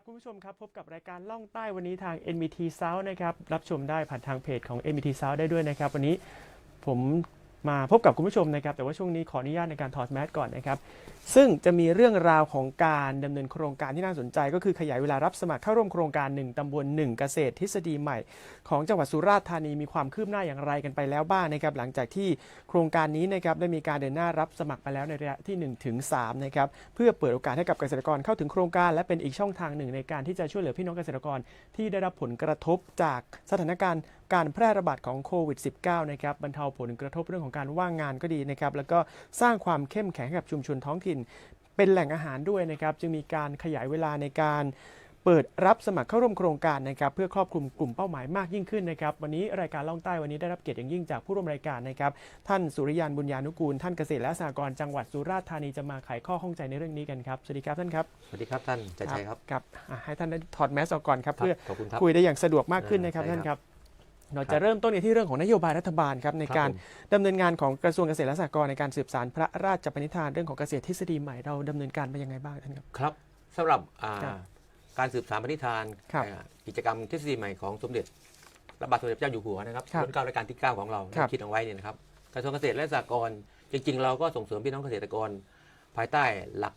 ครับคุณผู้ชมครับพบกับรายการล่องใต้วันนี้ทาง NBT South นะครับรับชมได้ผ่านทางเพจของ NBT South ได้ด้วยนะครับ วันนี้ผม มาพบกับคุณผู้ชมนะครับ แต่ว่าช่วงนี้ขออนุญาตในการถอดแมสก่อนนะครับ ซึ่งจะมีเรื่องราวของการดำเนินโครงการที่น่าสนใจ ก็คือขยายเวลารับสมัครเข้าร่วมโครงการ 1ตำบล 1 เกษตรทฤษฎีใหม่ ของจังหวัดสุราษฎร์ธานีมีความคืบหน้าอย่างไรกันไปแล้วบ้างนะครับ หลังจากที่โครงการนี้นะครับได้มีการเดินหน้ารับสมัครไปแล้วในระยะที่1ถึง3นะครับเพื่อเปิดโอกาสให้กับเกษตรกรเข้าถึงโครงการ และเป็นอีกช่องทางหนึ่งในการที่จะช่วยเหลือพี่น้องเกษตรกรที่ได้รับผลกระทบจากสถานการณ์ การแพร่ระบาดของโควิด -19 นะครับบรรเทาผลกระทบเรื่องของการว่างงานก็ดีนะครับแล้วก็สร้างความเข้มแข็งให้กับชุมชนท้องถิ่น เป็นแหล่งอาหารด้วยนะครับจึงมีการขยายเวลาในการเปิดรับสมัครเข้าร่วมโครงการนะครับเพื่อครอบคลุมกลุ่มเป้าหมายมากยิ่งขึ้นนะครับวันนี้รายการล่องใต้วันนี้ได้รับเกียรติอย่างยิ่งจากผู้ร่วมรายการนะครับท่านสุริยันบุญญานุกูล ท่านเกษตรและสหกรณ์จังหวัดสุราษฎร์ธานีจะมาไขข้อข้องใจในเรื่องนี้กันครับสวัสดีครับท่านครับสวัสดีครับท่านใจชัยครับครับอะให้ท่านได้ถอดแมสออกก่อนครับเพื่อขอบคุณครับคุยได้อย่างสะดวกมากขึ้นนะครับใช่ท่านคครัรับบ เราจะเริ่มต้นกันที่เรื่องของนโยบายรัฐบาลครับในครับการผมดำเนินงานของกระทรวงเกษตรและสหกรณ์ในการสืบสานพระราชปณิธานเรื่องของเกษตรทฤษฎีใหม่เราดำเนินการไปยังไงบ้างท่านครับครับสำหรับอ่าครับการสืบสานปณิธานครับอ่ากิจกรรมทฤษฎีใหม่ของสมเด็จพระบาทสมเด็จพระเจ้าอยู่หัวนะครับครับรุ่นเก้ารายการที่ 9 ของเราครับคิดเอาไว้เนี่ยนะครับกระทรวงเกษตรและสหกรณ์จริง ๆ เราก็ส่งเสริมพี่น้องเกษตรกร ภายใต้หลัก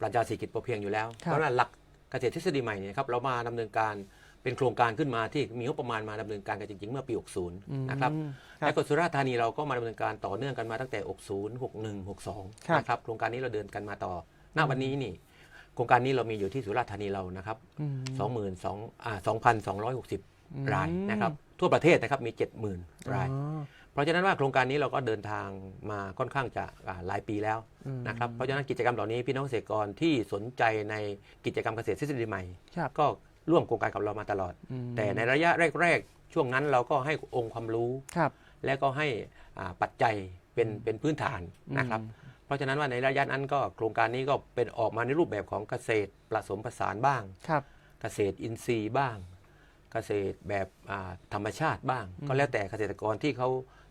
ปรัชญาเศรษฐกิจพอเพียงอยู่แล้วครับเพราะฉะนั้นหลักเกษตรทฤษฎีใหม่เนี่ยครับเรามาดำเนินการ เป็นโครงการขึ้นมาที่มีงบประมาณมาดำเนินการกันจริง ๆ เมื่อปี 60 นะครับอืมครับและกสุราษฎร์ธานีเราก็มาดำเนินการต่อเนื่องกันมาตั้งแต่ 60 61 62ครับนะครับโครงการนี้เราเดินกันมาต่อณวันนี้นี่โครงการนี้เรามีอยู่ที่สุราษฎร์ธานีเรานะครับอืม22,000อ่าอืม2,260รายนะครับ ทั่วประเทศนะครับมี70,000รายอ๋อเพราะฉะนั้นว่าโครงการนี้เราก็เดินทางมาค่อนข้างจะอ่าหลายปีแล้วอืมนะครับ เพราะฉะนั้นกิจกรรมเหล่านี้พี่น้องเกษตรกรที่สนใจในกิจกรรมเกษตรทฤษฎีใหม่ครับก็ ร่วมโครงการกับเรามาตลอดอืมแต่ในระยะแรก ๆ ช่วงนั้นเราก็ให้องค์ความรู้ครับและก็ให้อ่าปัจจัยเป็นเป็นพื้นฐานอืมนะครับ เพราะฉะนั้นว่าในระยะนั้นก็โครงการนี้ก็เป็นออกมาในรูปแบบของเกษตรผสมผสานบ้างครับเกษตรอินทรีย์บ้าง เกษตรแบบอ่าธรรมชาติบ้างอืมก็แล้วแต่เกษตรกรที่เขาอ่า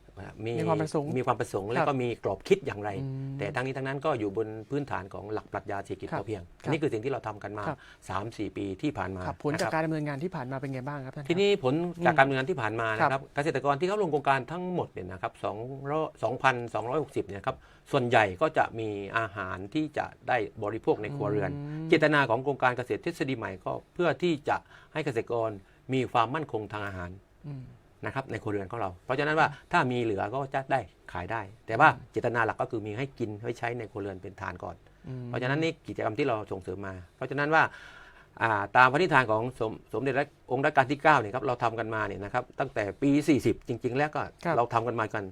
มีมีความประสงค์มีความประสงค์ครับและก็มีกรอบคิดอย่างไรอืมแต่ทั้งนี้ทั้งนั้นก็อยู่บนพื้นฐานของหลักปรัชญาเศรษฐกิจครับพอเพียงครับอันนี้คือสิ่งที่เราทำกันมาครับ3-4 ปีที่ผ่านมาครับผลนะจากครับการดำเนินงานที่ผ่านมาเป็นไงบ้างครับท่านครับทีนี้ผลจากการดำเนินงานที่ผ่านมานะคครัรับบเกษตรกรที่เข้าลงโครงการทั้งหมดเนี่ยนะครับ2,260เนี่ยครับส่วนใหญ่ก็จะมีอาหารที่จะได้บริโภคในครัวเรือนมเจตนาของโครงการเกษตรทฤษฎีใหม่ก็เพื่อที่จะให้เกษตรกรมีความมั่นคงทางอาหารอืม นะครับในครัวเรือนของเรา เพราะฉะนั้นว่าถ้ามีเหลือก็จะได้ขายได้ แต่ว่าเจตนาหลักก็คือมีให้กินไว้ใช้ในครัวเรือนเป็นฐานก่อนอืมเพราะฉะนั้นนี่กิจกรรมที่เราส่งเสริมมา เพราะฉะนั้นว่าอ่าตามพระนิทานของสมสมเด็จรัชองค์รัชกาลที่9เนี่ยครับเราทำกันมาเนี่ยนะครับตั้งแต่ปี 40 จริง ๆ แล้วก็ครับเราทำกันมากัน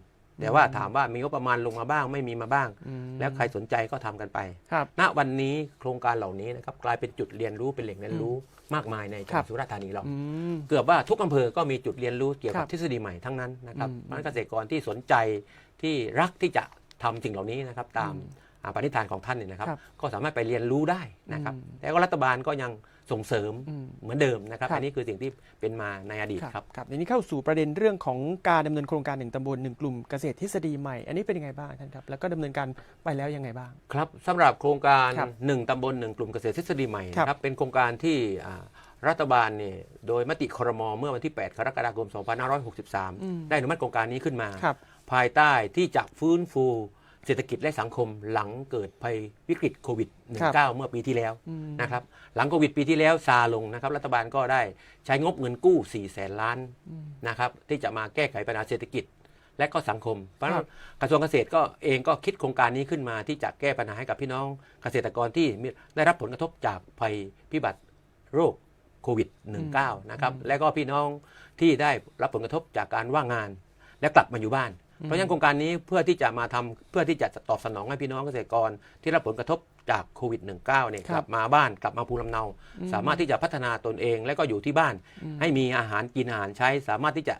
แต่ว่าถามว่ามีงบประมาณลงมาบ้างไม่มีมาบ้างอืมแล้วใครสนใจก็ทำกันไปครับณวันนี้โครงการเหล่านี้นะครับกลายเป็นจุดเรียนรู้เป็นแหล่งเรียนรู้มากมายในจังหครัวับดสุราษฎร์ธานีเราอืมเกือบว่าทุกอำเภอก็มีจุดเรียนรู้เกี่ยวครักับบทฤษฎีใหม่ทั้งนั้นนะครับอืมเพราะฉะนั้นเกษตรกรที่สนใจที่รักที่จะทำสิ่งเหล่านี้นะครับตามอืมอ่าปณิธานของท่านเนี่ยนะครับครับ ก็สามารถไปเรียนรู้ได้นะครับอืมแต่ก็รัฐบาลก็ยัง ส่งเสริมอืมเหมือนเดิมนะครับครับ อันนี้คือสิ่งที่เป็นมาในอดีตครับครับทีนี้เข้าสู่ประเด็นเรื่องของการดำเนินโครงการหนึ่งตำบลหนึ่งกลุ่มเกษตรทฤษฎีใหม่ อันนี้เป็นยังไงบ้างท่านครับแล้วก็ดำเนินการไปแล้วยังไงบ้างครับสำหรับโครงการครับ1ตำบล1กลุ่มเกษตรทฤษฎีใหม่ครับนะครับเป็นโครงการที่อ่ารัฐบาลเนี่ยโดยมติครมเมื่อวันที่ 8 กรกฎาคม 2563 ได้อนุมัติโครงการนี้ขึ้นมาครับภายใต้ที่จะฟื้นฟู เศรษฐกิจและสังคมหลังเกิดภัยวิกฤตโควิดครับ19 เมื่อปีที่แล้วอืมนะครับหลังโควิดปีที่แล้วซาลงนะครับรัฐบาลก็ได้ใช้งบเงินกู้4แสนล้านอืมนะครับที่จะมาแก้ไขปัญหาเศรษฐกิจและก็สังคม เพราะฉะครันั้บนกระทรวงเกษตรก็เองก็คิดโครงการนี้ขึ้นมาที่จะแก้ปัญหาให้กับพี่น้องเกษตรกรที่มีได้รับผลกระทบจากภัยพิบัติโรคโควิด -19 นะครับและก็พี่น้องที่ได้รับผลกระทบจากการว่างงาน และกลับมาอยู่บ้าน เพราะฉะนั้นโครงการนี้เพื่อที่จะมาทำเพื่อที่จะตอบสนองให้พี่น้องเกษตรกร ที่รับผลกระทบจากโควิด -19 เนี่ยครับกลับมาบ้านกลับมาภูมิลำเนาอืมสามารถที่จะพัฒนาตนเอง และก็อยู่ที่บ้านอืมให้มีอาหารกินอาหารใช้ สามารถที่จะ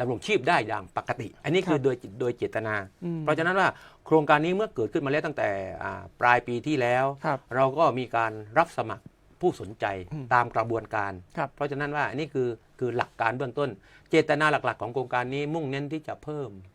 ดำรงชีพได้อย่างปกติ อันนี้คือครับโดยโดยเจตนาอืมเพราะฉะนั้นว่าโครงการนี้เมื่อเกิดขึ้นมาแล้วตั้งแต่อ่าปลายปีที่แล้วครับเราก็มีการรับสมัครผู้สนใจอืมตามกระบวนการครับเพราะฉะนั้นว่าอันนี้คือคือหลักการเบื้องต้น เจตนาหลักๆ ของโครงการนี้มุ่งเน้นที่จะเพิ่มอ่าอ่า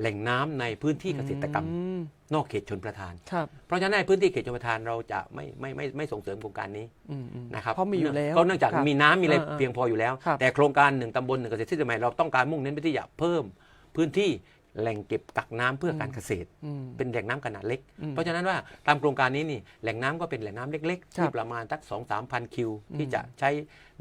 แหล่งน้ำในพื้นที่เกษตรกรรมอืมนอกเขตชนประทานครับเพราะฉะนั้นในพื้นที่เขตชนประทานเราจะไม่ไม่ไม่ไม่ส่งเสริมโครงการนี้อืมอืมนะครับเพราะมีอยู่แล้วก็เนื่องจากครับมีน้ำมีอะไรอ่าๆเพียงพออยู่แล้วครับแต่โครงการหนึ่งตำบลหนึ่งเกษตรทฤษฎีใหม่เราต้องการมุ่งเน้นไปที่อยากเพิ่มพื้นที่แหล่งเก็บกักน้ำเพื่อการเกษตรอืมเป็นแหล่งน้ำขนาดเล็กอืมเพราะฉะนั้นว่าตามโครงการนี้นี่แหล่งน้ำก็เป็นแหล่งน้ำเล็กๆครับที่ประมาณสักสองสามพันคิวอืมที่จะใช้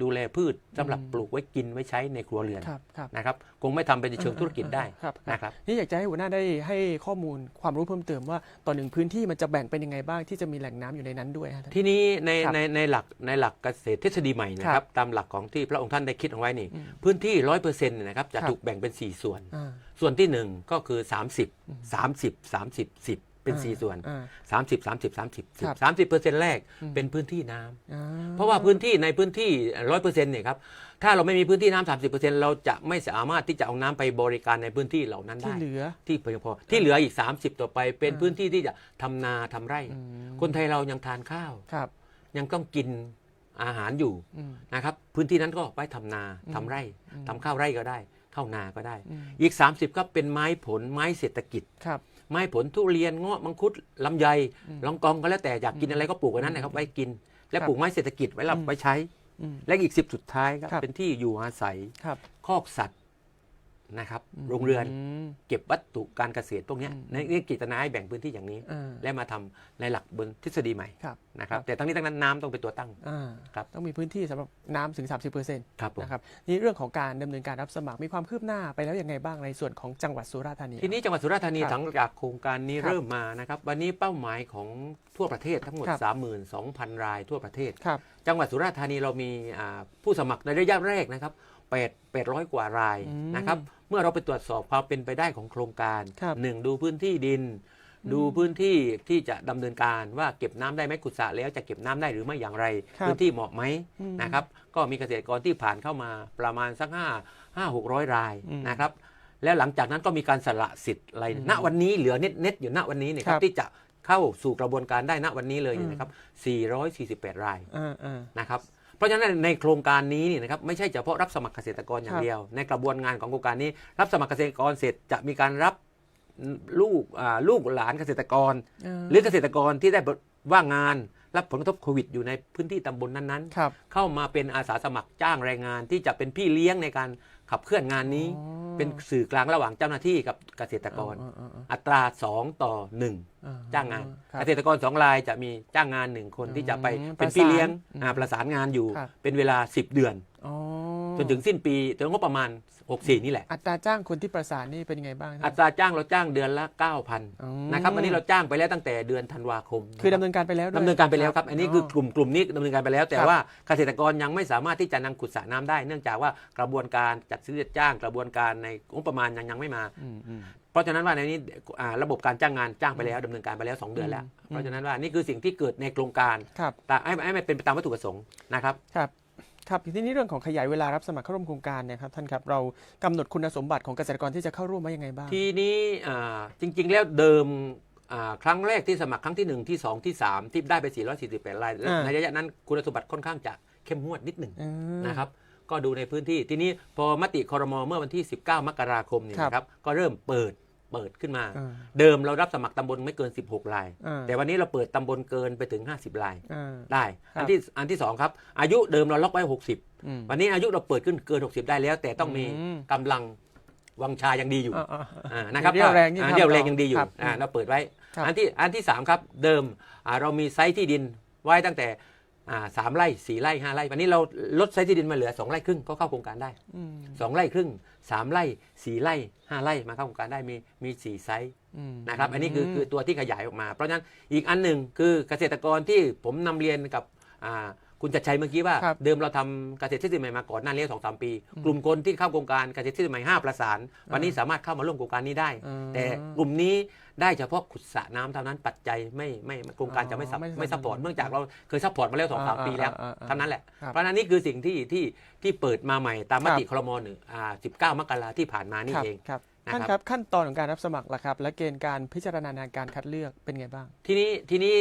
ดูแลพืชสำหรับอืมปลูกไว้กินไว้ใช้ในครัวเรือนครับครับนะครับคงไม่ทำเป็นในเชิงธุรกิจได้ครับครับนะครับนี่อยากจะให้หัวหน้าได้ให้ข้อมูลความรู้เพิ่มเติมว่าต่อหนึ่งพื้นที่มันจะแบ่งเป็นยังไงบ้างที่จะมีแหล่งน้ำอยู่ในนั้นด้วยฮะทีนี้ในครับในในหลักในหลักเกษตรทฤษฎีใหม่นะคครัรับบตามหลักของที่พระองค์ท่านได้คิดเอาไว้นี่อืมพื้นที่ร้อยเปอร์เซ็นต์นะครับจะครับถูกแบ่งเป็น 4 ส่วนอ่าส่วนที่ 1 ก็คือ 30 30 30 10 เป็น 4 ส่วนอ่า30 30 30ครับ10 30เปอร์เซ็นต์แรกอืมเป็นพื้นที่น้ำอ่าเพราะว่าพื้นที่ในพื้นที่ร้อยเปอร์เซ็นต์เนี่ยครับถ้าเราไม่มีพื้นที่น้ำสามสิบเปอร์เซ็นต์เราจะไม่สามารถที่จะเอาน้ำไปบริการในพื้นที่เหล่านั้นที่ได้เหลือที่เพียงพอที่เหลืออีก 30 ต่อไป เป็นอ่าพื้นที่ที่จะทำนาทำไร่อืมคนไทยเรายังทานข้าวครับยังต้องกินอาหารอยู่อืมนะครับ พื้นที่นั้นก็ไว้ทำนาอืมทำไร่อืมทำข้าวไร่ก็ได้ ข้าวนาก็ได้อืมอีก 30 ก็เป็นไม้ผลไม้เศรษฐกิจครับไม้ผลทุเรียนเงาะมังคุดลำไยอืมลองกองก็แล้วแต่อยากกินอะไรก็ปลูกไว้นั้นนะครับไว้กิน และครับปลูกไม้เศรษฐกิจไว้รับอืมไว้ใช้อืมและอีกสิบสุดท้ายครับครับเป็นที่อยู่อาศัยครับคอกสัตว์ นะครับโรงเรือนมเก็บวัตถุการเกษตรพวกเนี้ยอืมในนี่กิจนาให้แบ่งพื้นที่อย่างนี้อ่าและมาทำในหลักบนทฤษฎีใหม่ครับนะครับแต่ทั้งนี้ทั้งนั้นน้ำต้องเป็นตัวตั้งอ่าครับต้องมีพื้นที่สำหรับน้ำถึง 30%นครับผมะครับนี่เรื่องของการดำเนินการรับสมัครมีความคืบหน้าไปแล้วยังไงบ้างในส่วนของจังหวัดสุราษฎร์ธานี ทีนี้จังหวัดสุราษฎร์ธานีครับหลังจากโครงการนี้ครับเริ่มมานะครับวันนี้เป้าหมายของทั่วประเทศทั้งหมดครับ32,000 รายทั่วประเทศครับจังหวัดสุราษฎร์ธานีเรามีอ่าผู้สมัครในระยะแรกนะครับ 8 800 กว่ารายอืมนะครับ เมื่อเราไปตรวจสอบความเป็นไปได้ของโครงการครับหนึ่งดูพื้นที่ดิน ดูพื้นที่ที่จะดำเนินการว่าเก็บน้ำได้ไหมขุดสระแล้วจะเก็บน้ำได้หรือไม่อย่างไรครับพื้นที่เหมาะไหมอืมนะครับ ก็มีเกษตรกรที่ผ่านเข้ามาประมาณสักห้าห้าหกร้อยรายอืมนะครับ แล้วหลังจากนั้นก็มีการสละสิทธิ์อะไรอืมณวันนี้เหลือเน็ตเน็ตๆอยู่ณวันนี้เนี่ยคครัรับบที่จะเข้าสู่กระบวนการได้ณวันนี้เลยอืมนะครับ448 รายอ่าอ่านะครับ เพราะฉะนั้นในโครงการนี้นี่นะครับไม่ใช่เฉพาะรับสมัครเกษตรกรอย่าครังบเดียว ในกระบวนงานของโครงการนี้ รับสมัครเกษตรกรเสร็จจะมีการรับลูกอ่าลูกหลานเกษตรกร หรือเกษตรกรที่ได้ว่างงานรับผลกระทบโควิดอยู่ในพื้นที่ตำบลนั้นๆครับเข้ามาเป็นอาสาสมัครจ้างแรงงานที่จะเป็นพี่เลี้ยงในการ ขับเคลื่อนงานนี้อ๋อเป็นสื่อกลางระหว่างเจ้าหน้าที่กับเกษตรกรอ่าอ่าอ่าอัตรา 2 ต่อ1อ่จ้างงานครับเกษตรกร2รายจะมีจ้างงาน 1 คนอืมที่จะไปประเป็นพี่เลี้ยงสานอ่าประสานงานอยู่ครับเป็นเวลา 10 เดือน อ๋อจนถึงสิ้นปีจนงบประมาณ 64 นี่แหละ อัตราจ้างคนที่ประสานนี่เป็นยังไงบ้างอัตราจ้างเราจ้างเดือนละอืม9,000นะครับวันนี้เราจ้างไปแล้วตั้งแต่เดือนธันวาคม คือนะดำรับเนินการไปแล้วด้วยดำเนินการไปแล้วครับ อันนี้คือกลุ่มกลุ่มนี้ดำเนินการไปแล้ว แต่ครับว่าเกษตรกรยังไม่สามารถที่จะนำขุดสระน้ำได้ เนื่องจากว่ากระบวนการจัดซื้อจัดจ้างกระบวนการในงบประมาณยังยังไม่มาอืมอืมเพราะฉะนั้นว่าในนี้อ่าระบบการจ้างงานจ้างไปแล้วดำเนินการไปแล้ว 2 เดือนแล้วอืมเพราะฉะนั้นว่านี่คือสิ่งที่เกิดในโครงการครับแต่ให้ให้มันเป็นไปตามวัตถุประสงค์นะครับครับ ครับทีนี้เรื่องของขยายเวลารับสมัครเข้าร่วมโครงการเนี่ยครับท่านครับเรากำหนดคุณสมบัติของเกษตรกรที่จะเข้าร่วมว่ายังไงบ้าง ทีนี้อ่าจริง ๆ แล้วเดิมอ่าครั้งแรกที่สมัครครั้งที่ 1 ที่ 2 ที่ 3 ที่ได้ไป 448รายและอ่าในระยะนั้นคุณสมบัติค่อนข้างจะเข้มงวดนิดหนึ่งอืมนะครับก็ดูในพื้นที่ทีนี้พอมติคอรมอเมื่อวันที่ 19 มกราคมนี่ครับนะครับก็เริ่มเปิด เปิดขึ้นมาอ่าเดิมเรารับสมัครตำบลไม่เกิน 16รายอ่าแต่วันนี้เราเปิดตำบลเกินไปถึง 50รายอ่าได้ครับอันที่อันที่สองครับ อายุเดิมเราล็อกไว้ 60อืมวันนี้อายุเราเปิดขึ้นเกิน 60 ได้แล้ว แต่ต้องมีอืมกำลังวังชายังดีอยู่อ่าอ่าอ่านะครับเรี่ยวแรงยิ่งอ่าทำเรี่ยวแรงต่อยังดีอยู่ครับอ่าอืมเราเปิดไว้ครับอันที่อันที่สามครับเดิมอ่าเรามีไซต์ที่ดินไว้ตั้งแต่อ่า สามไร่สี่ไร่ห้าไร่วันนี้เราลดไซต์ที่ดินมาเหลือสองไร่ครึ่งก็เข้าโครงการได้อืมสองไร่ครึ่งสามไร่สี่ไร่ห้าไร่มาเข้าโครงการได้มีมีสี่ไซส์อืมนะครับอันนี้คือคือตัวที่ขยายออกมา เพราะฉะนั้นอีกอันหนึ่งคือเกษตรกรที่ผมนำเรียนกับอ่าคุณจัดชัยเมื่อกี้ว่าครับเดิมเราทำเกษตรทฤษฎีใหม่มาก่อนหน้านี้สองสามปี กลุ่มคนที่เข้าโครงการเกษตรทฤษฎีใหม่ห้าประสาน วันนี้สามารถเข้ามาร่วมโครงการนี้ได้อืมแต่กลุ่มนี้ ได้เฉพาะขุดสระน้ำเท่านั้นปัจจัยไม่ไม่ไม่โครงการจะไม่ซับอ๋อไม่ไม่ซัพพอร์ตสนับสนุนเนื่องจากเราเคยซัพพอร์ตมาแล้วสองสามอ่าปีแล้วอ่าอ่าเท่านั้นแหละครับเพราะฉะนั้นนี่คือสิ่งที่ที่ที่เปิดมาใหม่ตามมติครับครมหนึ่งอ่า19มกราที่ผ่านมานี่ครับเอง ครับนะ ท่านคครับรับขั้นตอนของการรับสมัครล่ะครับ และเกณฑ์การพิจารณาการคัดเลือกเป็นไงบ้าง ทีนี้ทีนี้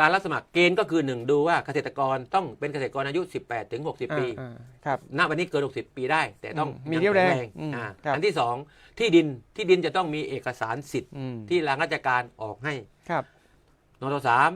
การรับสมัครเกณฑ์ก็คือหนึ่งดูว่าเกษตรกรต้องเป็นเกษตรกรอายุ 18 ถึง 60 ปีอ่าๆครับณวันนี้เกิน 60 ปีได้ แต่ต้องอืมมีเรี่ยวแรงข็อืมอ่าครับอันที่สองที่ดินที่ดินจะต้องมีเอกสารสิทธิ์อืมที่ทางราชการออกให้ครับนทสาม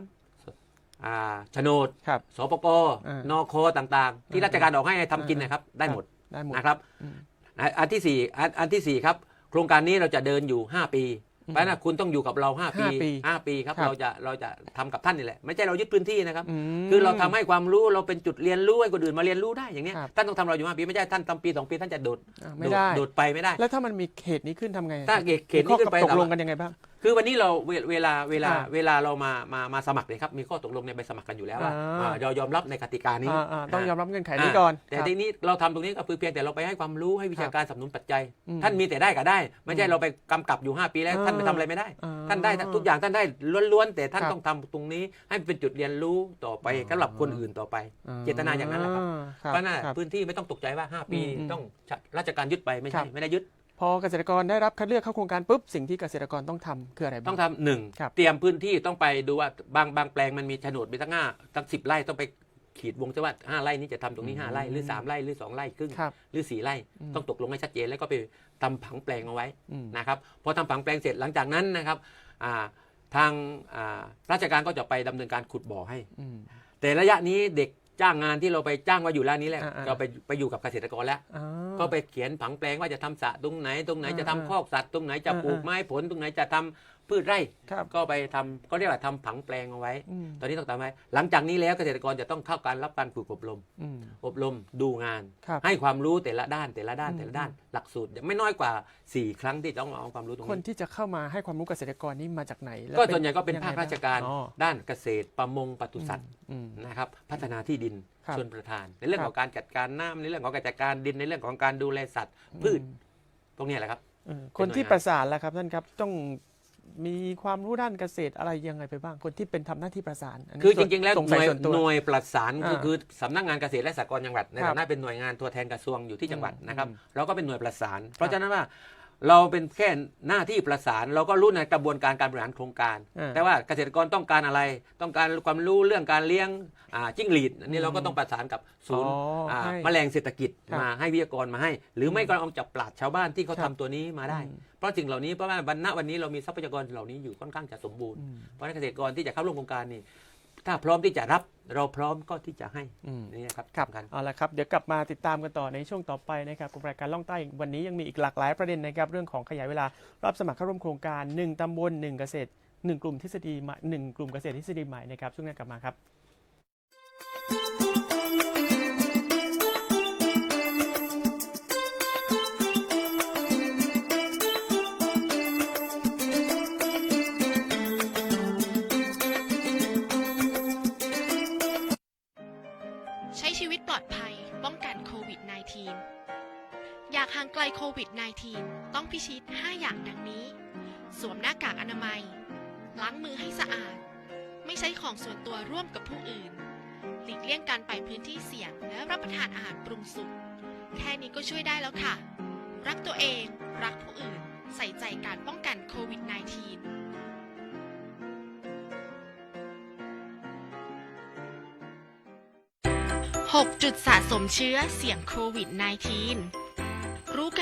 อ่าโฉนดครับสปกอ่านคต่างๆ ที่อ่าราชการออกให้ทำกินอ่านะครับ ได้หมดได้หมดนะครับอืมอะอันที่สี่อันอันที่สี่ครับ โครงการนี้เราจะเดินอยู่ 5 ปีอืมเพราะฉะนั้นคุณต้องอยู่กับเรา 5 ปีห้าปีห้าปีครับครับ เราจะเราจะทำกับท่านนี่แหละ ไม่ใช่เรายึดพื้นที่นะครับ ม คือเราทำให้ความรู้เราเป็นจุดเรียนรู้ให้คนอื่นมาเรียนรู้ได้อย่างเนี้ยครับ ท่านต้องทำเราอยู่ห้าปีไม่ใช่ท่านทำปีสองปีท่านจะโดดอ่าไม่ได้ โดดไปไม่ได้ แล้วถ้ามันมีเขตนี้ขึ้นทำไงถ้าเขตเขตมีนี้ข้อขึ้นไปตกลงถามว่ากันยังไงบ้าง คือวันนี้เราเวเวลาเวลาอ่าเวลาเรามามามาสมัครเนี่ยครับ มีข้อตกลงในใบสมัครกันอยู่แล้วว่าอ่าอ่าเรายอมรับในกติกานี้อ่าๆต้องยอมรับเงื่อนไขนี้าก่อน แต่ครับทีนี้เราทำตรงนี้ก็คือเพียงแต่เราไปให้ความรู้ให้วิชาการสนับสนุนปัจจัยอืมท่านมีแต่ได้ก็ได้ ไม่ใช่อืมเราไปกำกับอยู่ 5 ปีแล้วอ่าท่านไปทำอะไรไม่ได้อ่ท่านได้ทุกอย่างท่านได้ล้วนๆแต่ท่านครับต้องทำตรงนี้ให้เป็นจุดเรียนรู้ต่อไปอ๋อสำหรับคนอื่นต่อไป เจตนาอย่างนั้นแหละครับครับเพราะน่ะครับพื้นที่ไม่ต้องตกใจว่า 5 ปีอืมอืมต้องราชการยึดไปไม่ครัใช่บไม่ได้ยึดพ อเกษตรกรได้รับคัดเลือกเข้าโครงการปุ๊บสิ่งที่เกษตรกรต้องทำคืออะไรบ้าง ต้องทำหนึ่งครับ เตรียมพื้นที่ต้องไปดูว่าบางบางแปลงมันมีโฉนดมีตั้งห้าตั้งสิบไร่ต้องไปขีดวงจะว่าห้าไร่นี้จะทำตรงนี้ห้าไร่หรือสามไร่หรือสองไร่ครึ่ง ครับ หรือสี่ไร่อืม ต้องตกลงให้ชัดเจนแล้วก็ไปทำผังแปลงเอาไว้อืม นะครับพอทำผังแปลงเสร็จหลังจากนั้นนะครับอ่าทางอ่าราชการก็จะไปดำเนินการขุดบ่อให้ อืม แต่ระยะนี้เด็ก จ้างงานที่เราไปจ้างไว้อยู่แล้วนี้แหละอ่าๆ เราไปไปอยู่กับเกษตรกรแล้วอ่าก็ไปเขียนผังแปลงว่าจะทำสระตรงไหนตรงไหนอ่าจะทำคอกสัตว์ตรงไหนจะอ่าปลูกไม้ผลตรงไหนจะทำ พืชไร่ ครับก็ไปทำก็เรียกว่าทำผังแปลงเอาไว้ อืมตอนนี้ต้องทำไว้หลังจากนี้แล้วเกษตรกรจะต้องเข้าการรับการฝึกอบรม อืม อบรมดูงาน ครับให้ความรู้แต่ละด้านแต่ละด้านอืม แต่ละด้าน หลักสูตรไม่น้อยกว่า 4 ครั้งที่ต้องเอาความรู้ตรงคนนี้ที่จะเข้ามาให้ความรู้เกษตรกรนี่มาจากไหนแล้ก็เป็ส่วนใหญ่ก็เป็นยังไงภาคราชการบ้งอ๋อด้านเกษตรประมงปศุสัตว์ อืม นะครับพัฒนาที่ดินครับชนประทาน ในเรื่องครับ ของการจัดการน้ำในเรื่องของการจัดการดินในเรื่องของการดูแลสัตว์ พืชอืมพวกนี้แหละครับ เออคนที่หน่วยงานประสานล่ะครับท่านครับต้อง มีความรู้ด้านเกษตรอะไรยังไงไปบ้างคนที่เป็นทำหน้าที่ประสานนนี้คือจส่นริงๆแล้วสงหสัยน่วยส่วนตัวหน่วยประสานก็อ่าคือสำนักงานเกษตรและสหกรณ์จังหวัดในครับฐานะเป็นหน่วยงานตัวแทนกระทรวงอยู่ที่จังหวัดอืมนะครับอืมเราก็เป็นหน่วยประสาน เพราะฉะนั้นว่าเราเป็นแค่หน้าที่ประสาน เราก็รู้ในกระบวนการการบริหารโครงการอ่าแต่ว่าเกษตรกรต้องการอะไร ต้องการความรู้เรื่องการเลี้ยงอ่าจิ้งหรีดอันนี้เราก็ต้องประสานกับศูนย์อ๋ออ่าให้แมลงเศรษฐกิจครับมาให้วิทยากรมาให้ หรือไม่ก็เอาจากปราชญ์ชาวบ้านที่เขาครัทำบอืม เพราะสิ่งเหล่านี้เพราะว่าวันณวันนี้เรามีทรัพยากรเหล่านี้อยู่ค่อนข้างจะสมบูรณ์อืมเพราะฉะนั้นเกษตรกรที่จะเข้าร่วมโครงการนี่ถ้าพร้อมที่จะรับเราพร้อมก็ที่จะให้อืมนี่นะครับครับสำคัญเอาละครับ เดี๋ยวกลับมาติดตามกันต่อในช่วงต่อไปนะครับกับรายการล่องใต้วันนี้ยังมีอีกหลากหลายประเด็นนะครับเรื่องของขยายเวลารับสมัครเข้าร่วมโครงการ 1ตำบล1เกษตร 1 กลุ่มทฤษฎีใหม่หนึ่งกลุ่มเกษตรทฤษฎีใหม่นะครับช่วงหน้ากลับมาครับ ห่างไกลโควิด -19 ต้องพิชิต 5 อย่างดังนี้ สวมหน้ากากอนามัย ล้างมือให้สะอาด ไม่ใช้ของส่วนตัวร่วมกับผู้อื่น หลีกเลี่ยงการไปพื้นที่เสี่ยง และรับประทานอาหารปรุงสุก แค่นี้ก็ช่วยได้แล้วค่ะ รักตัวเอง รักผู้อื่น ใส่ใจการป้องกันโควิด -19 6จุดสะสมเชื้อเสี่ยงโควิด -19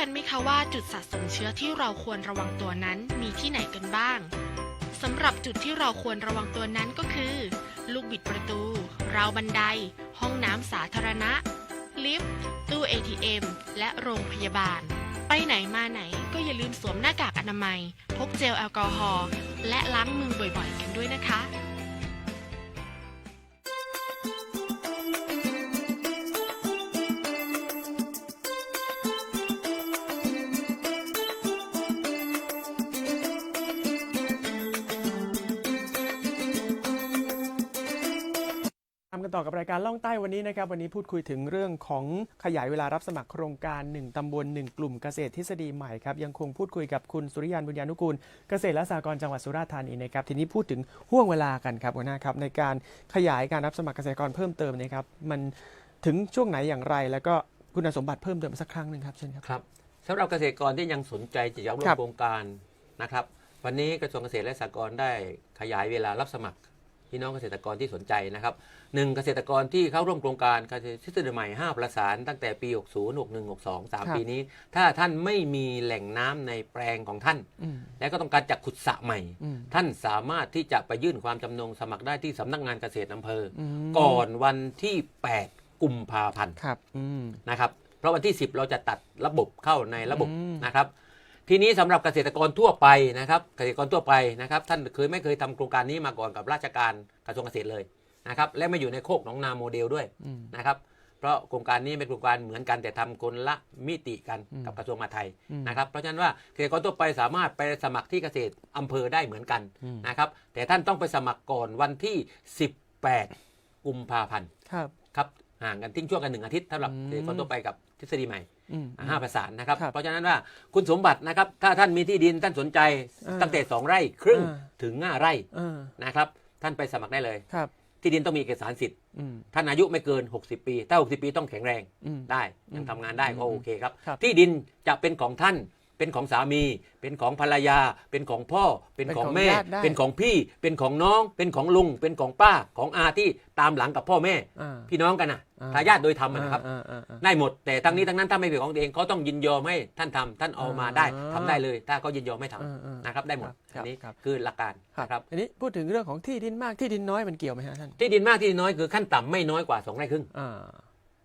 กันไหมคะว่าจุดสะสมเชื้อที่เราควรระวังตัวนั้นมีที่ไหนกันบ้างสำหรับจุดที่เราควรระวังตัวนั้นก็คือ ลูกบิดประตู ราวบันได ห้องน้ำสาธารณะ ลิฟต์ ตู้ ATM และโรงพยาบาล ไปไหนมาไหนก็อย่าลืมสวมหน้ากากอนามัย พกเจลแอลกอฮอล์และล้างมือบ่อยๆ กันด้วยนะคะ กันต่อกับรายการล่องใต้วันนี้นะครับ วันนี้พูดคุยถึงเรื่องของขยายเวลารับสมัครโครงการ 1 ตำบล 1 กลุ่มเกษตรทฤษฎีใหม่ครับ ยังคงพูดคุยกับคุณสุริยันบุญญานุกูล เกษตรและสหกรณ์จังหวัดสุราษฎร์ธานีนะครับ ทีนี้พูดถึงห่วงเวลากันครับหัวหน้าครับ ในการขยายการรับสมัครเกษตรกรเพิ่มเติมนะครับ มันถึงช่วงไหนอย่างไร แล้วก็คุณสมบัติเพิ่มเติมสักครั้งหนึ่งครับเชิญครับครับสสำหรับเกษตรกรที่ยังสนใจจะอยากร่วครัมบโครงการนะครับ วันนี้กระทรวงเกษตรและสหกรณ์ได้ขยายเวลารับสมัคร พี่น้องเกษตรกรที่สนใจนะครับหนึ่งเกษตรกรที่เข้าร่วมโครงการเกษตรทฤษฎีใหม่ 5 ประสานตั้งแต่ปี 60 61 62 3 ปีนี้ ถ้าท่านไม่มีแหล่งน้ำในแปลงของท่านอืมและก็ต้องการจะขุดสระใหม่อืมท่านสามารถที่จะไปยื่นความจำนงสมัครได้ที่สำนักงานเกษตรอำเภออมก่อนวันที่ 8 กุมภาพันธ์ครับอืมนะครับเพราะวันที่ 10 เราจะตัดระบบเข้าในระบบอืมนะครับ ทีนี้สำหรับเกษตรกรทั่วไปนะครับเกษตรกรทั่วไปนะครับท่านเคยไม่เคยทำโครงการนี้มาก่อนกับราชการกระทรวงเกษตรเลยนะครับและไม่อยู่ในโคกหนองนาโมเดลด้วยอืมนะครับเพราะโครงการนี้เป็นโครงการเหมือนกันแต่ทำคนละมิติกันอืมกับกระทรวงมหาดไทยอืมนะครับเพราะฉะนั้นว่าเกษตรกรทั่วไปสามารถไปสมัครที่เกษตรอำเภอได้เหมือนกันอืมนะครับแต่ท่านต้องไปสมัครก่อนวันที่ 18 กุมภาพันธ์ครับครับห่างกันทิ้งช่วงกันหนึ่งอาทิตย์สำหรับอืมเกษตรกรทั่วไปกับทฤษฎีใหม่อืม ห้าประสานนะครับ ครับเพราะฉะนั้นว่าคุณสมบัตินะครับ ถ้าท่านมีที่ดินท่านสนใจอ่าตั้งแต่2ไร่ครึ่งอ่า ถึง5ไร่เออนะครับ ท่านไปสมัครได้เลย ครับ ที่ดินต้องมีเอกสารสิทธิ์อืมท่านอายุไม่เกิน 60 ปี ถ้า 60 ปีต้องแข็งแรงอืม ได้ยังอืมทำงานได้ก็อืมโอเคครับ ครับ ที่ดินจะเป็นของท่าน เป็นของสามี เป็นของภรรยา เป็นของพ่อ เป็นของแม่ เป็นของญาติได้ เป็นของพี่ เป็นของน้อง เป็นของลุง เป็นของป้า ของอาที่ตามหลังกับพ่อแม่ อ่า พี่น้องกันนะอ่า ทายาทโดยธรรมอะนะครับ อ่าอ่าอ่า ได้หมด แต่ทั้งนี้ทั้งนั้นถ้าไม่เป็นของตัวเองเขาต้องยินยอมให้ท่านทำท่านเอามาได้อ่าทำได้เลย ถ้าเขายินยอมไม่ทำอ่าอ่านะครับได้หมดครับอันนี้ครับ คือหลักการครับนะครับอันนี้พูดถึงเรื่องของที่ดินมากที่ดินน้อยมันเกี่ยวไหมฮะท่านที่ดินมากที่ดินน้อยคือขั้นต่ำไม่น้อยกว่า2ไร่ครึ่ง อ่า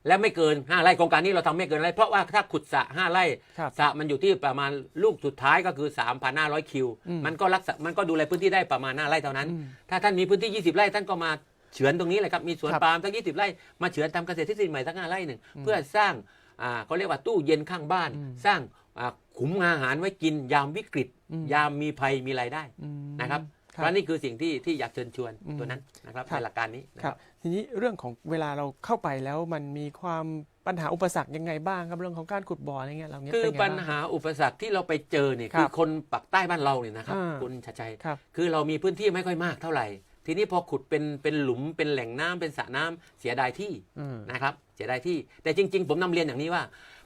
และไม่เกิน 5 ไร่โครงการนี้เราทำไม่เกินไรเพราะว่าถ้าขุดสระ5ไร่ครับสระมันอยู่ที่ประมาณลูกสุดท้ายก็คือ 3,500 คิว อืมมันก็รักษามันก็ดูแลพื้นที่ได้ประมาณ 5 ไร่เท่านั้น อืม ถ้าท่านมีพื้นที่ 20 ไร่ท่านก็มาเฉือนตรงนี้เลยครับมีสวนครับปาล์มตั้ง20 ไร่มาเฉือนทำเกษตรทฤษฎีใหม่สักห้าไร่หนึ่งอืมเพื่อสร้างอ่าเขาเรียกว่าตู้เย็นข้างบ้าน อืมสร้างอ่าขุมอาหารไว้กินยามวิกฤต อืม ยามมีภัยมีรายได้อืม นะครับคเพรับราะนี่คือสิ่งที่ที่อยากเชิญชวนอืมตัวนั้นนะครับครับ ในหลักการนี้นะคครัรับบ ทีนี้เรื่องของเวลาเราเข้าไปแล้วมันมีความปัญหาอุปสรรคยังไงบ้างครับเรื่องของการขุดบ่ออะไรเงี้ยเราเนี้ยคือเป็นไงปัญบ้างหาอุปสรรคที่เราไปเจอเนี่ยครับคือคนปักใต้บ้านเราเนี่ยนะครับอ่าคุณชัดชัยครับคือเรามีพื้นที่ไม่ค่อยมากเท่าไหร่ ทีนี้พอขุดเป็นเป็นหลุมเป็นแหล่งน้ำเป็นสระน้ำเสียดายที่อืมนะครับเสียดายที่ แต่จริง ๆ ผมนำเรียนอย่างนี้ว่า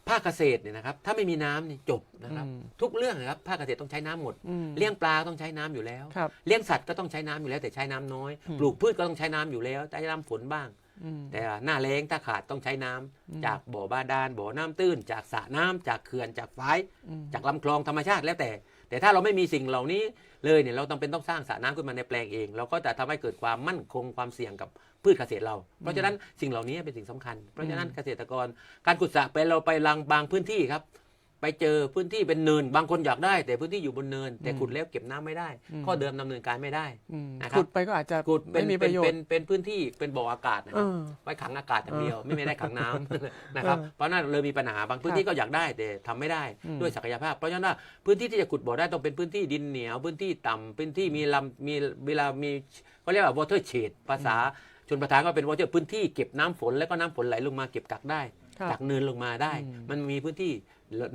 ภาคเกษตรเนี่ยนะครับถ้าไม่มีน้ำนี่จบนะครับ อืมทุกเรื่องนะครับภาคเกษตรต้องใช้น้ำหมด อืมเลี้ยงปลาต้องใช้น้ำอยู่แล้ว ครับเลี้ยงสัตว์ก็ต้องใช้น้ำอยู่แล้วแต่ใช้น้ำน้อย อืม ปลูกพืชก็ต้องใช้น้ำอยู่แล้วใช้น้ำฝนบ้าง อืม แต่หน้าแล้งถ้าขาดต้องใช้น้ำอืม จากบ่อบาดาลบ่อน้ำตื้น จากสระน้ำจากเขื่อนจากฝาย อืม จากลำคลองธรรมชาติแล้วแต่ แต่ถ้าเราไม่มีสิ่งเหล่านี้เลยเนี่ยเราต้องเป็นต้องสร้างสระน้ำขึ้นมาในแปลงเอง เราก็จะทำให้เกิดความมั่นคงความเสี่ยงกับ พืชเกษตรเรา เพราะฉะนั้นสิ่งเหล่านี้เป็นสิ่งสำคัญ เพราะฉะนั้นเกษตรกรการขุดสระไปเราไปลังบางพื้นที่ครับ ไปเจอพื้นที่เป็นเนิน บางคนอยากได้ แต่พื้นที่อยู่บนเนิน แต่อืมขุดแล้วเก็บน้ำไม่ได้อืมข้อเดิมดำเนินการไม่ได้อืมนะครับขุดไปก็อาจจะขุดเป็นไม่มีปเป็นระโยชเป็นน์เป็นพื้นที่เป็นบ่ออากาศนะเอครับอไว้ขังอากาศอย่างเดียวไม่ไม่ได้ขังน้ำนะครับเออเพราะนั่นเลยมีปัญหาบางพื้นที่ก็อยากได้แต่ทำไม่ได้อืมด้วยศักยภาพ เพราะฉะนั้นว่าพื้นที่ที่จะขุดบ่อได้ต้องเป็นพื้นที่ดินเหนียวพื้นที่ต่ำพื้นที่มีลำมีเวลามีเขาเรียกว่า water shade ภาษา ชนประทานก็เป็น water พื้นที่เก็บน้ำฝนแล้วก็น้ำฝนไหลลงมาเก็บกักได้ครับจากเนินลงมาได้อืมมันมีพื้นที่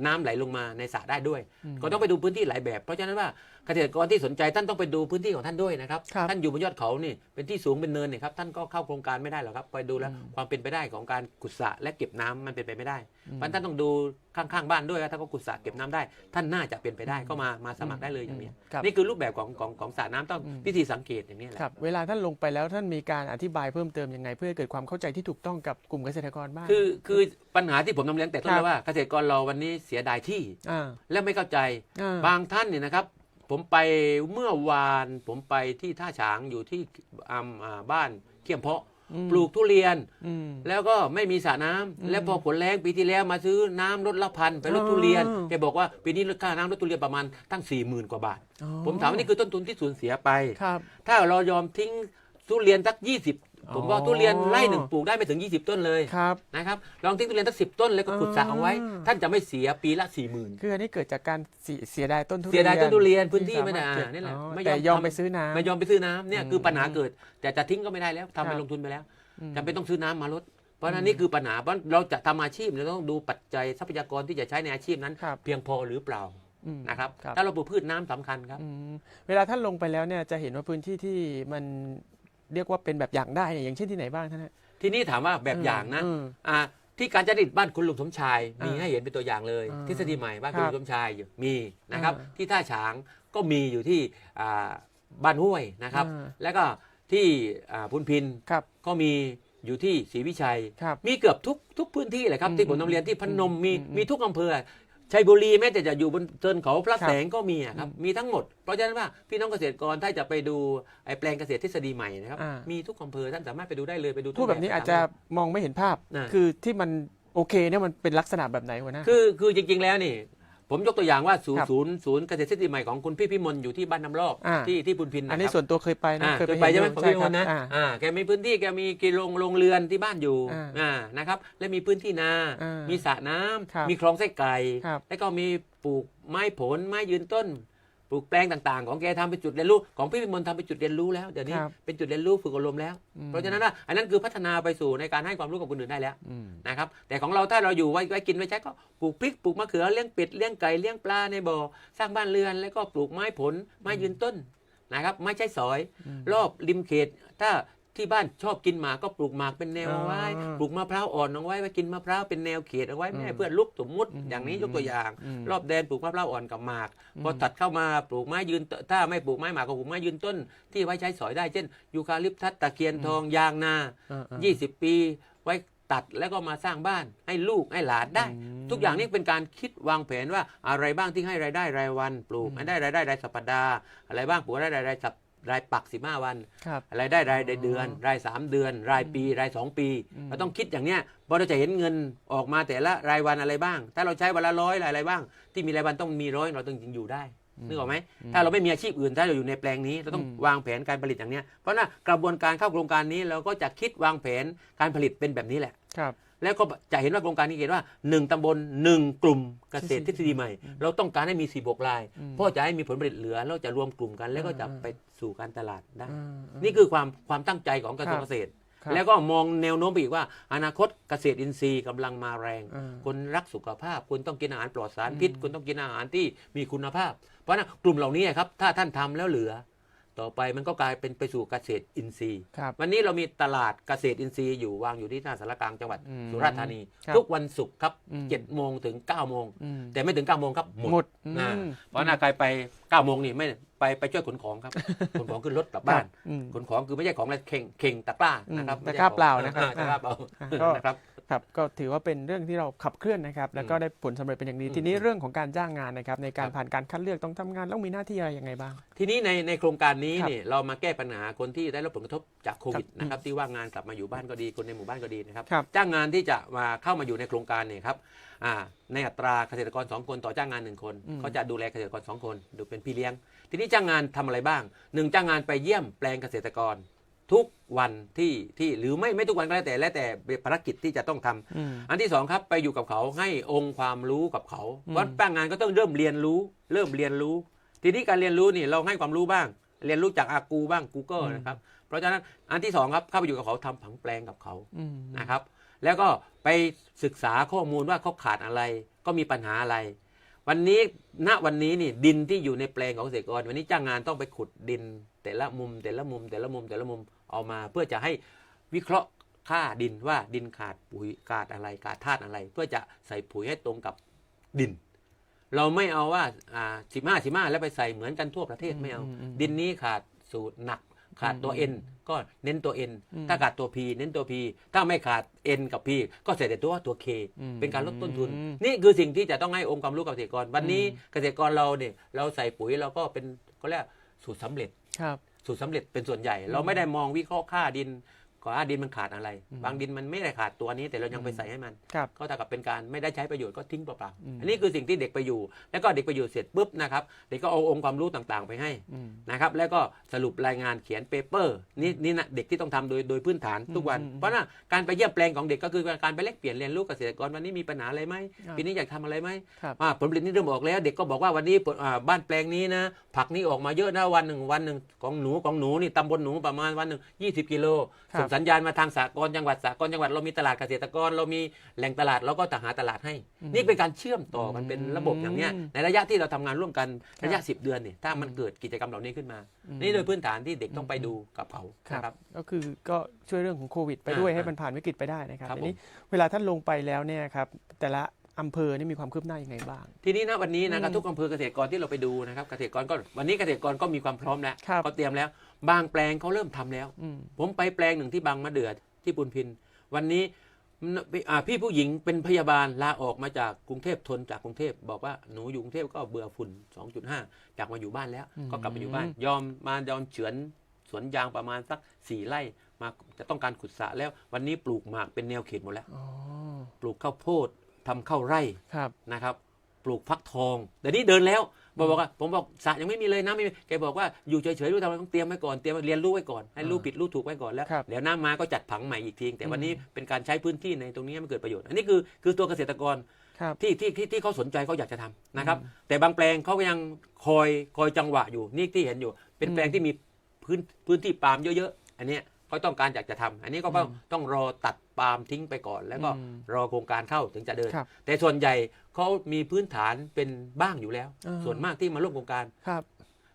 น้ำไหลลงมาในสระได้ด้วยอืมก็ต้องไปดูพื้นที่หลายแบบ เพราะฉะนั้นว่าเกษตรกรที่สนใจท่านต้องไปดูพื้นที่ของท่านด้วยนะครับครับ ท่านอยู่บนยอดเขานี่เป็นที่สูงเป็นเนินเนี่ยครับท่านก็เข้าโครงการไม่ได้หรอกครับ ไปดูแล้วอืมความเป็นไปได้ของการขุดสระและเก็บน้ำมันเป็นไปไม่ได้อืมเพราะฉะนั้นท่านต้องดูข้างๆบ้านด้วยว่าถ้าเขาขุดสระเก็บน้ำได้ ท่านน่าจะเป็นไปได้ก็มามาสมัครได้เลยอย่างนี้ครับนี่คือรูปแบบของของของสระน้ำต้องอืมพิธีสังเกตอย่างนี้แหละครับเวลาท่านลงไปแล้วท่านมีการอธิบายเพิ่มเติมยังไง เพื่อให้เกิดความเข้าใจที่ถูกต้องกับกลุ่มเกษตรกรบ้างคือคือ ปัญหาที่ผมนำเรียนแต่ต้นครับแล้วว่าเกษตรกรเราวันนี้เสียดายที่ อ่า และไม่เข้าใจอ่า บางท่านเนี่ยนะครับ ผมไปเมื่อวานผมไปที่ท่าฉางอยู่ที่อ่าอ่าบ้านเขี้ยมเพาะอืมปลูกทุเรียน อืม แล้วก็ไม่มีสระน้ำอืมแล้วพอผลแรงปีที่แล้วมาซื้อน้ำลดละพันไปลดทุเรียนอ๋อ แกบอกว่าปีนี้ลดค่าน้ำลดทุเรียนประมาณตั้ง4ี่หมื่นกว่าบาทอ๋อผมถามว่านี่คือต้นทุนที่สูญเสียไป ครับ ถ้าเรายอมทิ้งทุเรียนสัก 20 ผมว่าอ๋อทุเรียนไร่หนึ่งปลูกได้ไม่ถึง 20 ต้นเลยครับ นะครับลองทิ้งทุเรียนสักสิต้นแล้วก็ขุดสระเอาไว้ อ่า ท่านจะไม่เสียปีละ4ี่หมื่นคืออันนี้เกิดจากการเสียเสียดายต้นทุเสียดายต้นทุเรียนพื้นที่สาารถไม่ได้เก็บอ่านี่แหละอ๋อไม่ยอมแต่ยอมทำไปซื้อน้ำ ไม่ยอมไปซื้อน้ำเนี่ยอืมคือปัญหาเกิด แต่จะทิ้งก็ไม่ได้แล้วทำไปครับ ลงทุนไปแล้ว อืม จำเป็นต้องซื้อน้ำมาลด เพราะฉะนั้นนี่คือปัญหาเพราะเราจะทำอาชีพเราต้องดูปัจจัยทรัพยากรที่จะใช้ในอาชีพนั้น ครับ เพียงพอหรือเปล่าอืม นะครับ ครับ ถ้าเราปลูกพืชน้ำสำคัญครับ อืมเวลาท่านลงไปแล้วเนี่ยจะเห็นว่าพื้นที่ที่มัน เรียกว่าเป็นแบบอย่างได้เนี่ยอย่างเช่นที่ไหนบ้างท่านฮะ ทีนี้ถามว่าแบบอย่างนะอืมอ่าที่การจดิตบ้านคุณลุงสมชายอ่ามีมีให้เห็นเป็นตัวอย่างเลย อ่าทฤษฎีใหม่บ้านครัคุณบลุงสมชายอยู่มีนะครับ อ่าที่ท่าฉางก็มีอยู่ที่อ่าบ้านห้วยนะครับ อ่า แล้วก็ที่อ่าพุนพินครับ ก็มีอยู่ที่ศรีวิชัย ครับมีเกือบทุกทุกพื้นที่เลยครับอืมที่ผมนำเรียนที่พนมมีอืมมีทุกอำเภอ ชัยบุรีแม้แต่จะอยู่บนเทินเขาพระครับแสงก็มีอะครับอืมมีทั้งหมด เพราะฉะนั้นว่าพี่น้องเกษตรกรถ้าจะไปดูไอ้แปลงเกษตรทฤษฎีใหม่นะครับอ่ามี มีทุกอำเภอท่านสามารถไปดูได้เลยไปดู พูดแบบนี้อาจจะมองไม่เห็นภาพนะคือที่มันโอเคเนี่ยมันเป็นลักษณะแบบไหนวะนะคือคือจริงๆแล้วนี่ ผมยกตัวอย่างว่าศูนครัย์บศูนย์ศูนย์เกษตรทฤษฎีใหม่ของคุณพี่พิมลอยู่ที่บ้านน้ำลอกอ่า ที่ที่พุนพินนะอันนี้ครับส่วนตัวเคยไปนะอ่าเคยเคไปยไปใช่ไหมเนผมใช่พี่คมรับลนะอ่า อ่าแกมีพื้นที่แกมีกิโรงโรงเรือนที่บ้านอยู่อ่าอ่านะครับและมีพื้นที่นา อ่ามีมีสระน้ำครับมีคลองไส้ไก่ครับ แล้วก็มีปลูกไม้ผลไม้ยืนต้น ปลูกแปลงต่างๆ ของแกทำเป็นจุดเรียนรู้ของพี่พิมลทำเป็นจุดเรียนรู้แล้วเดี๋ยวนี้ครับเป็นจุดเรียนรู้ฝึกอบรมแล้วอืมเพราะฉะนั้นว่าอันนั้นคือพัฒนาไปสู่ในการให้ความรู้กับคนอื่นได้แล้วอืมนะครับแต่ของเราถ้าเราอยู่ไว้ไว้กินไว้ใช้ก็ปลูกพริกปลูกมะเขือเลี้ยงเป็ดเลี้ยงไก่เลี้ยงปลาในบ่อสร้างบ้านเรือนแล้วก็ปลูกไม้ผลไม้ยืนต้นนะครับไม้ใช้สอยอืมรอบริมเขต ถ้า ที่บ้านชอบกินหมากก็ปลูกหมากเป็นแนวเอาไว้ อ่าปลูกมะพร้าวอ่อนเอาไว้ไว้กินมะพร้าวเป็นแนวเขตเอาไว้ไม่ให้อืมเพื่อนลุกสมมุติอืมอย่างนี้ยกตัวอย่าง อืมรอบแดนปลูกมะพร้าวอ่อนกับหมากอืมพอตัดเข้ามาปลูกไม้ยืนต้นถ้าไม่ปลูกไม้หมากก็ปลูกไม้ยืนต้น ที่ไว้ใช้สอยได้เช่น ยูคาลิปทัสตะเคียนทองยางนา อ่าอ่า 20 ปี ไว้ตัดแล้วก็มาสร้างบ้านให้ลูกให้หลานได้ อืม ทุกอย่างนี้เป็นการคิดวางแผนว่าอะไรบ้างที่ให้รายได้รายวันปลูกอืมให้ได้รายได้รายสัปดาห์อะไรบ้างปลูกได้รายได้สัป รายปักสิบห้าวันครับ รายได้รายเดือน รายสามเดือน รายปี รายสองปี อืม เราต้องคิดอย่างเนี้ยพอเราจะเห็นเงินออกมาแต่ละรายวันอะไรบ้าง ถ้าเราใช้วันละร้อยรายอะไรบ้าง ที่มีรายวันต้องมีร้อยเราต้องยิงอยู่ได้ นึกออกไหมถ้าเราไม่มีอาชีพอื่นถ้าเราอยู่ในแปลงนี้เราต้องอืมวางแผนการผลิตอย่างเนี้ยเพราะน่ะกระบวนการเข้าโครงการนี้เราก็จะคิดวางแผนการผลิตเป็นแบบนี้แหละครับแล้วก็จะเห็นว่าโครงการนี้เขียนว่า 1 ตำบล 1 กลุ่มเกษตรทฤษฎีใหม่ เราต้องการให้มี4บวกลายอืมเพราะจะให้มีผลผลิตเหลือแล้วจะรวมกลุ่มกัน แล้วก็จะอ่าไปสู่การตลาดได้อ่านี่คือความความตั้งใจของกระทรวงครับเกษตรครับ แล้วก็มองแนวโน้มไปอีกว่า อนาคตเกษตรอินทรีย์กำลังมาแรงอ่าคนรักสุขภาพคุณต้องกินอาหารปลอดสารพิษอืมคุณต้องกินอาหารที่มีคุณภาพ เพราะฉะนั้นกลุ่มเหล่านี้ครับถ้าท่านทำแล้วเหลือ ต่อไปมันก็กลายเป็นไปสู่เกษตรอินทรีย์ ครับ วันนี้เรามีตลาดเกษตรอินทรีย์อยู่วางอยู่ที่หน้าสารกลางจังหวัดอืมสุราษฎร์ธานี ครับทุกวันศุกร์ครับอืม เจ็ดโมงถึง9ก้าโมงอืม แต่ไม่ถึง9ก้าโมงครับหมดหมดนะอืมเพราะหน้าใครไป9ก้าโมงนี่ไม่ไปไปช่วยขนของครับ ขนของขึ้นรถกลับบ้าน อืม ขนของคือไม่ใช่ของอะไรเข่งเข่งตะกร้าอืมนะครับตะกร้าเปล่านะครับอ่ตะกร้าเปล่าอ่าก็ นะครับ ครับก็ถือว่าเป็นเรื่องที่เราขับเคลื่อนนะครับ แล้วก็ได้ผลสำเร็จเป็นอย่างดีอืมทีนี้เรื่องของการจ้างงานนะครับในการครับผ่านการคัดเลือกต้องทำงานต้องมีหน้าที่อะไรยังไงบ้าง ทีนี้ในในโครงการนี้ครับนี่เรามาแก้ปัญหาคนที่ได้รับผลกระทบจากโควิดครับนะครับที่ว่างงานกลับมาอยู่บ้านก็ดีคนในหมู่บ้านก็ดีนะครับครับจ้างงานที่จะมาเข้ามาอยู่ในโครงการเนี่ยครับอ่าในอัตราเกษตรกร 2 คนต่อจ้างงาน 1 คนอืมเขาจะดูแลเกษตรกร 2 คนดูเป็นพี่เลี้ยง ทีนี้จ้างงานทำอะไรบ้างหนึ่งจ้างงานไปเยี่ยมแปลงเกษตรกร ทุกวันที่ที่หรือไม่ไม่ทุกวันก็แล้วแต่แล้วแต่ภารกิจที่จะต้องทำอืมอันที่สองครับไปอยู่กับเขาให้องค์ความรู้กับเขาอืมเพราะจ้างงานก็ต้องเริ่มเรียนรู้ เริ่มเรียนรู้ ทีนี้การเรียนรู้นี่เราให้ความรู้บ้าง เรียนรู้จากอากูบ้าง Google นะครับเพราะฉะนั้นอันที่สองครับเข้าไปอยู่กับเขาทำผังแปลงกับเขาอืมนะครับ แล้วก็ไปศึกษาข้อมูลว่าเขาขาดอะไร ก็มีปัญหาอะไร วันนี้ณวันนี้นี่ดินที่อยู่ในแปลงของเกษตรกรวันนี้จ้างงานต้องไปขุดดินแต่ละมุมแต่ละมุมแต่ละมุมแต่ละมุม เอามาเพื่อจะให้วิเคราะห์ค่าดินว่าดินขาดปุ๋ยขาดอะไรขาดธาตุอะไร เพื่อจะใส่ปุ๋ยให้ตรงกับดิน เราไม่เอาว่าอ่าสิบห้าสิบห้าแล้วไปใส่เหมือนกันทั่วประเทศไม่เอาอืมอืมดินนี้ขาดสูตรหนักขาดตัวอืมเอ็นก็เน้นตัวเอ็นอืมถ้าขาดตัว P เน้นตัว P ถ้าไม่ขาด N กับ P ก็ใส่แต่ตัวตัว K อืมเป็นการลดต้นทุนอืมนี่คือสิ่งที่จะต้องให้องค์ความรู้กับเกษตรกร วันนี้อืมเกษตรกรเราเนี่ยเราใส่ปุ๋ยเราก็เป็นก็เรียกสูตรสำเร็จครับ สูตรสำเร็จเป็นส่วนใหญ่ เราไม่ได้มองวิเคราะห์ค่าดิน ก่าดินมันขาดอะไรอืมบางดินมันไม่ได้ขาดตัวนี้แต่เรายังไปใส่ให้มันครับก็เท่ากับเป็นการไม่ได้ใช้ประโยชน์ก็ทิ้งเปล่าอืมๆอันนี้คือสิ่งที่เด็กไปอยู่ แล้วก็เด็กไปอยู่เสร็จปุ๊บนะครับเด็กก็เอาองค์ความรู้ต่างๆ ไปให้อืมนะครับแล้วก็สรุปรายงานเขียนเปเปอร์นี่นี่นะเด็กที่ต้องทำโดยโดยพื้นฐานทุกวันอืมอืมเพราะน่ะการไปเยี่ยมแปลงของเด็กก็คือการไปแลกเปลี่ยนเรียนรู้เกษตรกรวันนี้มีปัญหาอะไรไหมครับปีนี้อยากทำอะไรไหมครับอ่าผลผลิตนี่เริ่มออกแล้ว เด็กก็บอกว่าวันนี้ผลอ่าบ้านแปลงนี้นะผักนี่ออกมาเยอะนะวันหนึ่งวันหนึ่งของหนูของหนูนี่ตำบลหนูประมาณวันหนึ่ง20 กิโลครับสงสัยสัญญาณมาทางสากลจังหวัดสากลจังหวัดเรามีตลาดเกษตรกร เรามีแหล่งตลาดเราก็จะหาตลาดให้ นี่เป็นการเชื่อมต่อมันเป็นระบบอย่างเนี้ยอืมในระยะที่เราทำงานร่วมกันครับระยะ 10 เดือนเนี่ยถ้ามันเกิดกิจกรรมเหล่านี้ขึ้นมา นี่โดยพื้นฐานที่เด็กต้องไปดูกับเขาครับนะครับก็คือก็ช่วยเรื่องของโควิด ไปอ่าด้วยให้อ่ามัมันผ่านวิกฤตไปได้นะครับครับทีนี้เวลาท่านลงไปแล้วเนี่ยครับแต่ละอำเภอนี่มีความคืบหน้ายังไงบ้าง ทีนี้นะวันนี้นะครับอืมทุกอำเภอเกษตรกรที่เราไปดูนะครับเกษตรกรก็วันนี้เกษตรกรก็มีความพร้อมแล้วครับเขาเตรียมแล้ว บางแปลงเขาเริ่มทำแล้วอืมผมไปแปลงหนึ่งที่บางมะเดือที่ปุนพิน วันนี้อ่าพี่ผู้หญิงเป็นพยาบาลลาออกมาจากกรุงเทพทนจากกรุงเทพบอกว่าหนูอยู่กรุงเทพก็เบื่อฝุ่น 2.5 อยากมาอยู่บ้านแล้วอืมก็กลับมาอยู่บ้าน ยอมมายอมเฉือนสวนยางประมาณสักสี่ไร่มาจะต้องการขุดสระแล้ว วันนี้ปลูกหมากเป็นแนวเขตหมดแล้วอ๋อปลูกข้าวโพดทำข้าวไร่ครับนะครับ ปลูกฟักทองเดี๋ยวนี้เดินแล้ว บอกบอกว่าผมบอกสระยังไม่มีเลยน้ำไม่มีแกบอกว่าอยู่เฉยๆรู้ทำไมต้องเตรียมไว้ก่อนเตรียมไว้เรียนรู้ไว้ก่อนให้รู้อ่าผิดรู้ถูกไว้ก่อนแล้วครับเดี๋ยวน้ำมาก็จัดผังใหม่อีกทีแต่วันนี้อืมเป็นการใช้พื้นที่ในตรงนี้ให้มันเกิดประโยชน์อันนี้คือคือตัวเกษตรกรครับที่ที่ที่ที่เขาสนใจเขาอยากจะทำนะครับอืมแต่บางแปลงเขาก็ยังคอยคอยจังหวะอยู่นี่ที่เห็นอยู่ เป็นอืมแปลงที่มีพื้นพื้นที่ปาล์มเยอะๆอันเนี้ย เขาต้องการอยากจะทำอันนี้ก็ต้องอืมต้องรอตัดปาล์มทิ้งไปก่อน แล้วก็อืมรอโครงการเข้าถึงจะเดินครับแต่ส่วนใหญ่เขามีพื้นฐานเป็นบ้างอยู่แล้วอ่าส่วนมากที่มาร่วมโครงการครับ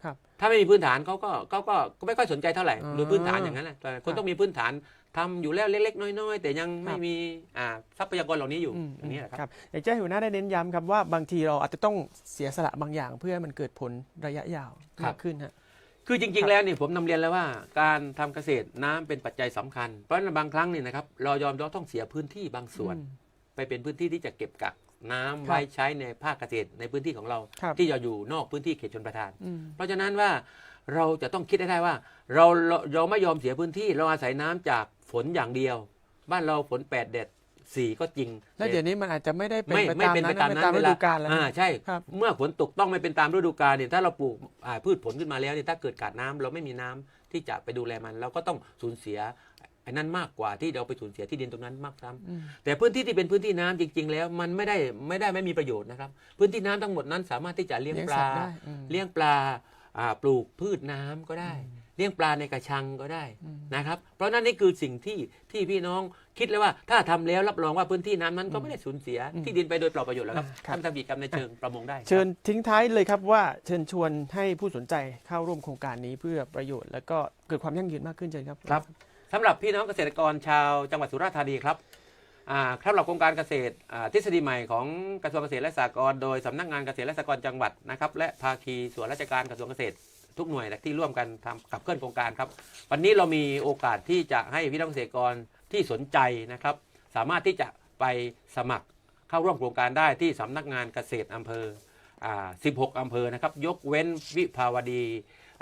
ครับถ้าไม่มีพื้นฐานเขาก็เขาก็ก็ไม่ค่อยสนใจเท่าไหร่อ่าโดยพื้นฐานอย่างนั้นแหละแต่คนต้องมีพื้นฐานทำอยู่แล้วเล็ก ๆ น้อย ๆ แต่ยังไม่ครับมีอ่าทรัพยากรเหล่านี้อยู่อืมอย่างนี้แหละครับครับอยากจะให้หัวหน้าได้เน้นย้ำครับว่าบางทีเราอาจจะต้องเสียสละบางอย่างเพื่อให้มันเกิดผลระยะยาวครัมาบกขึ้นฮะ คือจริง ๆ แล้วนี่ผมนำเรียนแล้วว่า การทำเกษตรน้ำเป็นปัจจัยสำคัญ เพราะฉะนั้นบางครั้งนี่นะครับเรายอมเราต้องเสียพื้นที่บางส่วนอืมไปเป็นพื้นที่ที่จะเก็บกักน้ำครับไว้ใช้ในภาคเกษตรในพื้นที่ของเราครับที่จะอยู่นอกพื้นที่เขตชนประทานอืมเพราะฉะนั้นว่าเราจะต้องคิดให้ได้ว่าเราเราเราไม่ยอมเสียพื้นที่เราอาศัยน้ำจากฝนอย่างเดียว บ้านเราฝนแปดเด็ด สี่ก็จริงแล้วเดี๋ยวนี้มันอาจจะไม่ได้เป็นไม่ไปไม่ตามเป็นไปนั้นตามเป็นนั้นตามฤดูกาลแล้วอ่าใช่ ครับ เมื่อฝนตกต้องไม่เป็นตามฤดูกาลเนี่ยถ้าเราปลูกอ่าพืชผลขึ้นมาแล้วเนี่ยถ้าเกิดขาดน้ำเราไม่มีน้ำที่จะไปดูแลมัน เราก็ต้องสูญเสียไอ้นั้นมากกว่าที่เราไปสูญเสียที่ดินตรงนั้นมากซ้ำ อืม แต่พื้นที่ที่เป็นพื้นที่น้ำจริง ๆ แล้วมันไม่ได้ไม่ได้ไม่มีประโยชน์นะครับ พื้นที่น้ำทั้งหมดนั้นสามารถที่จะเลี้ยงเลี้ยงปสัลา ตว์ได้อืมเลี้ยงปลาอ่าปลูกพืชน้ำก็ได้ เลี้ยงปลาในกระชังก็ได้อืม นะครับ เพราะนั่นนี่คือสิ่งที่ที่พี่น้อง คิดเลยว่าถ้าทำแล้วรับรองว่าพื้นที่น้ำนั้นก็ไม่ได้สูญเสียอืมที่ดินไปโดยเปล่าประโยชน์แล้วครับอ่าครับทำทำกิจกรรมในเชิงประมงได้ เชิญทิ้งท้ายเลยครับว่าเชิญชวนให้ผู้สนใจเข้าร่วมโครงการนี้เพื่อประโยชน์ แล้วก็เกิดความยั่งยืนมากขึ้นเชิญครับครับสำหรับพี่น้องเกษตรกรชาวจังหวัดสุราษฎร์ธานีครับอ่าสำหรับโครงการเกษตรอ่าทฤษฎีใหม่ของกระทรวงเกษตรและสหกรณ์โดยสำนักงานเกษตรและสหกรณ์จังหวัดนะครับและภาคีส่วนราชการกระทรวงเกษตรทุกหน่วยที่ร่วมกันทำขับเคลื่อนโครงการครับ วันนี้เรามีโอกาสที่จะให้พี่น้องเกษตรกร ที่สนใจนะครับ สามารถที่จะไปสมัครเข้าร่วมโครงการได้ที่สำนักงานเกษตรอำเภออ่า16 อำเภอนะครับ ยกเว้นวิภาวดี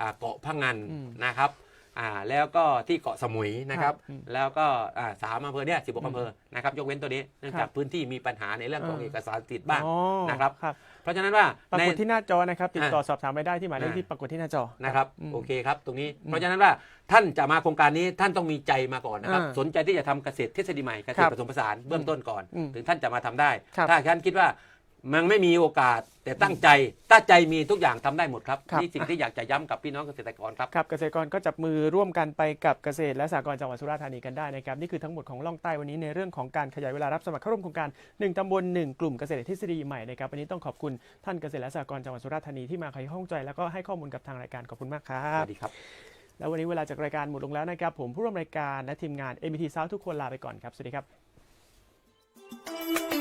อ่าเกาะพังงานอืมนะครับอ่าแล้วก็ที่เกาะสมุยนะครับครับอืมแล้วก็อ่าสามอำเภอเนี่ย16อืมอำเภอนะครับ ยกเว้นตัวนี้เนื่องครัจากบพื้นที่มีปัญหาในเรื่องของอ่าเอกสารสิทธิ์บ้างอ๋อนะครับครับ เพราะฉะนั้นว่าปราใน กฏที่หน้าจอนะครับ ติดต่ออ่าสอบถามไปได้ที่หมายเลขอ่า ที่ปรากฏที่หน้าจอ นะครับมโอเคครับ ตรงนี้อืมเพราะฉะนั้นว่าท่านจะมาโครงการนี้ท่านต้องมีใจมาก่อนนะครับ อ่าสนใจที่จะทำเกษตรทฤษฎีใหม่เกษครัตรบผสมผสานเบื้องต้นก่อน อืมถึงท่านจะมาทำได้ ครับถ้าท่านคิดว่า มันไม่มีโอกาสแต่ตั้งใจถ้าใจมีทุกอย่างทำได้หมดครับครับ นี่สิ่งที่อยากจะย้ำกับพี่น้องเกษตรกรครับ ครับเกษตรกรก็จับมือร่วมกันไปกับเกษตรและสหกรณ์จังหวัดสุราษฎร์ธานีกันได้นะครับนี่คือทั้งหมดของล่องใต้วันนี้ในเรื่องของการขยายเวลารับสมัครเข้าร่วมโครงการ 1ตำบล1 กลุ่มเกษตรทฤษฎีใหม่นะครับวันนี้ต้องขอบคุณท่านเกษตรและสหกรณ์จังหวัดสุราษฎร์ธานีที่มาไขข้องใจแล้วก็ให้ข้อมูลกับทางรายการขอบคุณมากครัสบ วัสดีครับ แล้ววันนี้เวลาจากรายการหมดลงแล้วนะครับ ผมผู้ร่วมรายการและทีมงาน MT South ทุกคนลาไปก่อนครับ สวัสดีครับ